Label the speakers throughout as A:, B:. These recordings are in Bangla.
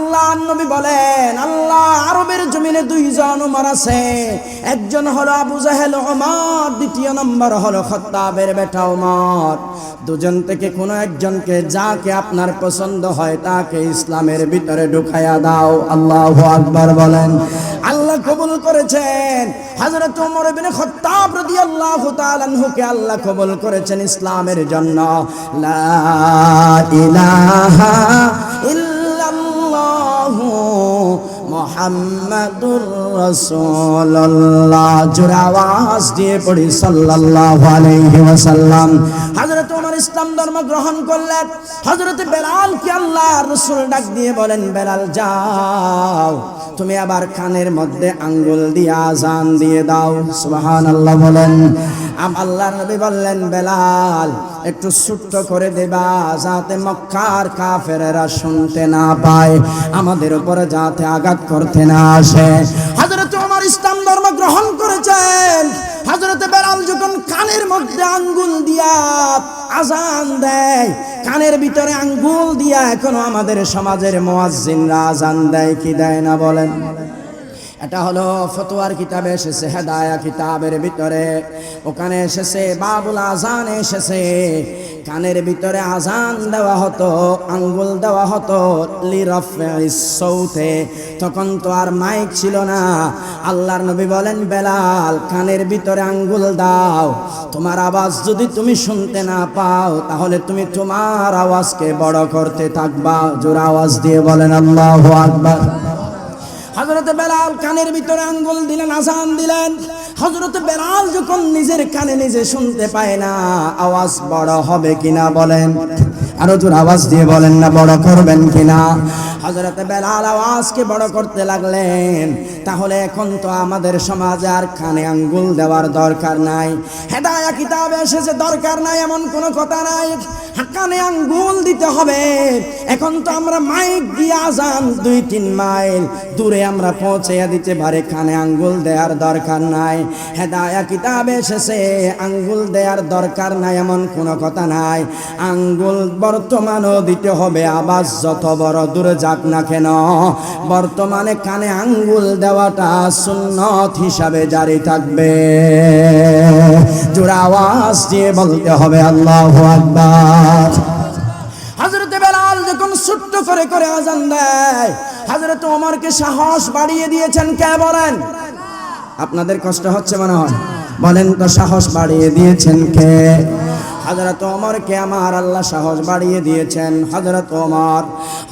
A: আল্লাহ নবী বলেন, আল্লাহ আরবের জমিনে দুইজন উমর আছে। একজন হলো আবু জাহেল ওমর দ্বিতীয় নম্বর হলো খত্তাবের বেটা ওমর দুজন থেকে কোনো একজনকে যাকে আপনার পছন্দ হয়, তাকে ইসলামের ভিতরে ঢুকাইয়া দাও। আল্লাহ আকবার বলেন। আল্লাহ কবুল করেছেন। হযরত ওমর ইবনে খাত্তাব রাদিয়াল্লাহু তাআলা আনহুকে আল্লাহ কবুল করেছেন ইসলামের জন্য। লা ইলাহা মুহাম্মাদুর রাসূলুল্লাহ। জোরে আওয়াজ দিয়ে পড়ি, সাল্লাল্লাহু আলাইহি ওয়াসাল্লাম। হযরত ওমর ইসলাম ধর্ম গ্রহণ করলেন। হযরত বেলাল কি আল্লাহ রাসূল ডাক দিয়ে বলেন, বেলাল, যাও। তুমি আবার কানের মধ্যে আঙ্গুল দিয়ে আজান দিয়ে দাও। সুবহানাল্লাহ বলেন। আম আল্লাহর নবী বললেন, বেলাল একটু ছোট্ট করে দেবা, যাতে মক্কার কাফেরেরা শুনতে না পায়। আমাদের উপরে যাতে আঘাত করতে না আসে। হযরত ওমর ইসলাম ধর্ম গ্রহণ করেছেন। হযরত বেলাল যখন কানের মধ্যে আঙ্গুল দিয়া আজান দেয়, কানের ভিতরে আঙ্গুল দিয়া এখনও আমাদের সমাজের মুয়াজ্জিনরা আজান দেয়, কি দেয় না বলেন? এটা হলো ফতোয়ার কিতাবে এসেছে, হেদায়া কিতাবের ভিতরে। ওখানে এসেছে, বাবুল আজান এসেছে। কানের ভিতরে আজান দেওয়া হতো, আঙ্গুল দেওয়া হতো সৌতে। তখন তো আর মাইক ছিল না। আল্লাহর নবী বলেন, বেলাল, কানের ভিতরে আঙ্গুল দাও। তোমার আওয়াজ যদি তুমি শুনতে না পাও, তাহলে তুমি তোমার আওয়াজকে বড় করতে থাকবা। জোর আওয়াজ দিয়ে বলেন, আল্লাহ আকবার। হজরত বেলাল কানের ভিতরে আঙ্গুল দিলেন আসান দিলেন। হজরত বেলাল যখন নিজের কানে নিজে শুনতে পায় না, আওয়াজ বড় হবে কিনা বলেন? আরও জোর আওয়াজ দিয়ে বলেন না, বড় করবেন কিনা? হজরত বেলাল আওয়াজকে বড় করতে লাগলেন। তাহলে এখন তো আমাদের সমাজে আর কানে আঙ্গুল দেওয়ার দরকার নাই। হেদায়া কিতাবে এসেছে, দরকার নাই, এমন কোনো কথা নাই। কানে আঙ্গুল দিতে হবে। এখন তো আমরা মাইক দিয়ে আজান দুই তিন মাইল দূরে আমরা পৌঁছে দিতে পারে, কানে আঙ্গুল দেওয়ার দরকার নাই। হেদায়া কিতাবে এসেছে। আঙ্গুল দরকার নাই, এমন কোনো কথা নাই। আঙ্গুল বর্তমানও দিতে হবে আবাস, যত বড় দূরে যাক না কেন। বর্তমানে কানে আঙ্গুল দেওয়াটা সুন্নত হিসাবে জারি থাকবে। জোড়া আওয়াজ দিয়ে বলতে হবে, আল্লাহ আকবার। বেলাল যখন ছোট্ট করে করে আজান দেয় ওমরকে সাহস বাড়িয়ে দিয়েছেন, কে বলেন? আপনাদের কষ্ট হচ্ছে মনে হয়। বলেন তো সাহস বাড়িয়ে দিয়েছেন কে? হজরত ওমরকে আমার আল্লাহ সাহস বাড়িয়ে দিয়েছেন। হজরত ওমর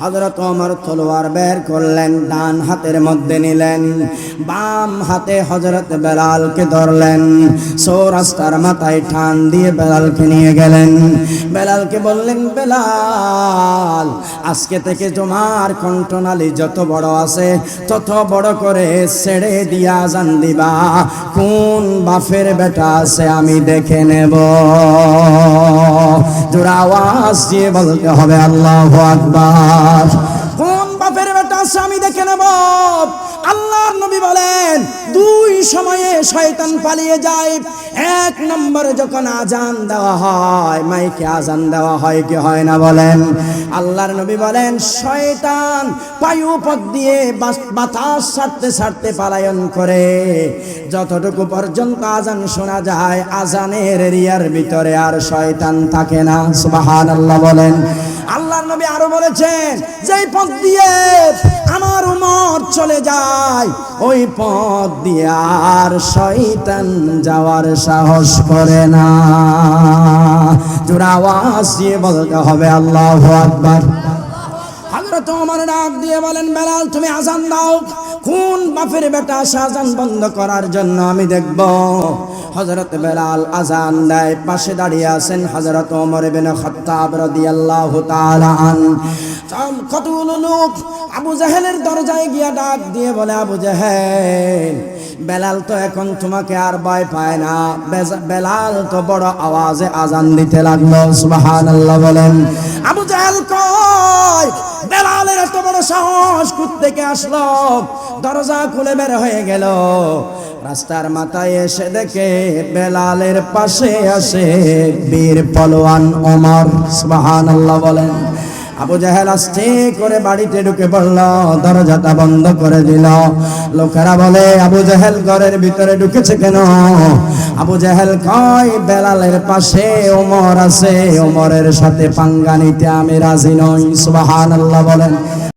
A: হজরত ওমর তলোয়ার বের করলেন, ডান হাতের মধ্যে নিলেন, বাম হাতে হজরত বেলালকে ধরলেন সৌরাস্তার মাথায় ঠান দিয়ে বেলালকে নিয়ে গেলেন। বেলালকে বললেন, বেলাল, আজকে থেকে তোমার কণ্ঠনালী যত বড় আছে, তত বড় করে ছেড়ে দিয়া জান দিবা। কোন বাফের বেটা আছে আমি দেখে নেব। জোড়া আওয়াজ দিয়ে বলতে হবে আল্লাহ আকবার। আল্লাহর নবী বলেন, দুই সময়ে শয়তান পালিয়ে যায়। এক নম্বরে যখন আজান দেওয়া হয়, মাইকে আজান দেওয়া হয় কি হয় না বলেন? আল্লাহর নবী বলেন, শয়তান বায়ু পথ দিয়ে বাতাস ছাড়তে ছাড়তে পালায়ন করে। যতটুকু পর্যন্ত আজান শোনা যায়, আজানের এরিয়ার ভিতরে আর শয়তান থাকে না। সুবাহান আল্লাহ বলেন। আল্লাহর নবী আরও বলেছেন, যেই পথ দিয়ে আমার উমর চলে যায়, ওই পথ দিয়ে আর শয়তান যাওয়ার সাহস করে না। জোড়া আওয়াজ দিয়ে বলতে হবে, আল্লাহ আকবার। হযরত ওমর ডাক দিয়ে বলেন, বেলাল, তুমি আজান দাও। কোন বাপের বেটা সাজান বন্ধ করার জন্য আমি দেখব। হজরত বেলাল আজান দেয়, পাশে দাঁড়িয়ে আছেন হজরত ওমর বিন খত্তাব রাদিয়াল্লাহু তাআলা আন। কতগুলো লোক আবু জাহেলের দরজায় গিয়া ডাক দিয়ে বলে, আবু জাহেল বেলাল তো এখন তোমাকে আর ভয় পায় না। বেলাল তো বড় আওয়াজে আজান দিতে লাগল, সুবহানাল্লাহ বলেন। আবু জাহেল কয়, বেলালের এত বড় সাহস থেকে আসলো? দরজা খুলে বের হয়ে গেল। রাস্তার মাথায় এসে দেখে বেলালের পাশে আসে বীর পলোয়ান ওমর, সুবহানাল্লাহ বলেন। আবু জাহেল আসছে করে বাড়িতে ঢুকে পড়ল, দরজাটা বন্ধ করে দিল। লোকেরা বলে, আবু জাহেল ঘরের ভিতরে ঢুকেছে কেন? আবু জাহেল কয়, বেলালের পাশে ওমর আছে, ওমরের সাথে পাঙ্গা নিতে আমি রাজি নই। সুবাহান আল্লাহ বলেন।